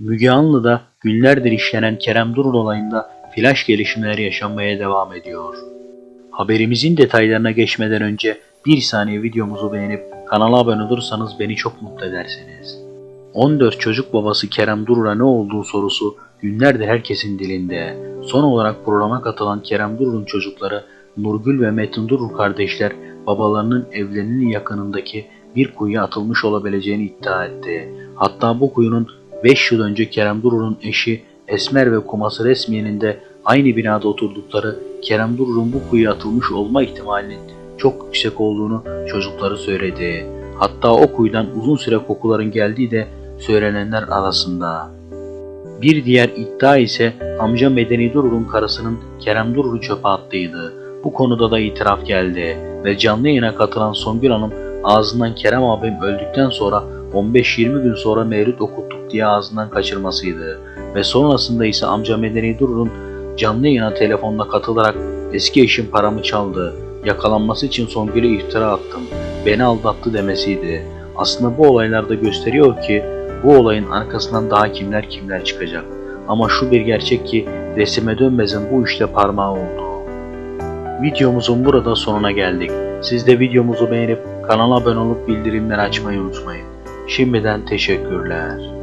Müge Anlı'da günlerdir işlenen Kerem Durul olayında flash gelişmeler yaşanmaya devam ediyor. Haberimizin detaylarına geçmeden önce bir saniye videomuzu beğenip kanala abone olursanız beni çok mutlu edersiniz. 14 çocuk babası Kerem Durur'a ne olduğu sorusu günlerdir herkesin dilinde. Son olarak programa katılan Kerem Durur'un çocukları Nurgül ve Metin Durur kardeşler babalarının evlerinin yakınındaki bir kuyuya atılmış olabileceğini iddia etti. Hatta bu kuyunun 5 yıl önce Kerem Durur'un eşi Esmer ve kuması Resmiye'nin de aynı binada oturdukları Kerem Durur'un bu kuyuya atılmış olma ihtimalinin çok yüksek olduğunu çocukları söyledi. Hatta o kuyudan uzun süre kokuların geldiği de söylenenler arasında. Bir diğer iddia ise amca Medeni Durur'un karısının Kerem Durur'u çöpe attığıydı. Bu konuda da itiraf geldi ve canlı yayına katılan Songül Hanım ağzından Kerem abim öldükten sonra 15-20 gün sonra mevlüt okuttuk diye ağzından kaçırmasıydı ve sonrasında ise amca Medeni Durur'un canlı yayına telefonla katılarak eski eşim paramı çaldı, yakalanması için Songül'e iftira attım, beni aldattı demesiydi. Aslında bu olaylarda gösteriyor ki bu olayın arkasından daha kimler kimler çıkacak. Ama şu bir gerçek ki resime dönmezin bu işte parmağı oldu. Videomuzun burada sonuna geldik. Siz de videomuzu beğenip kanala abone olup bildirimleri açmayı unutmayın. Şimdiden teşekkürler.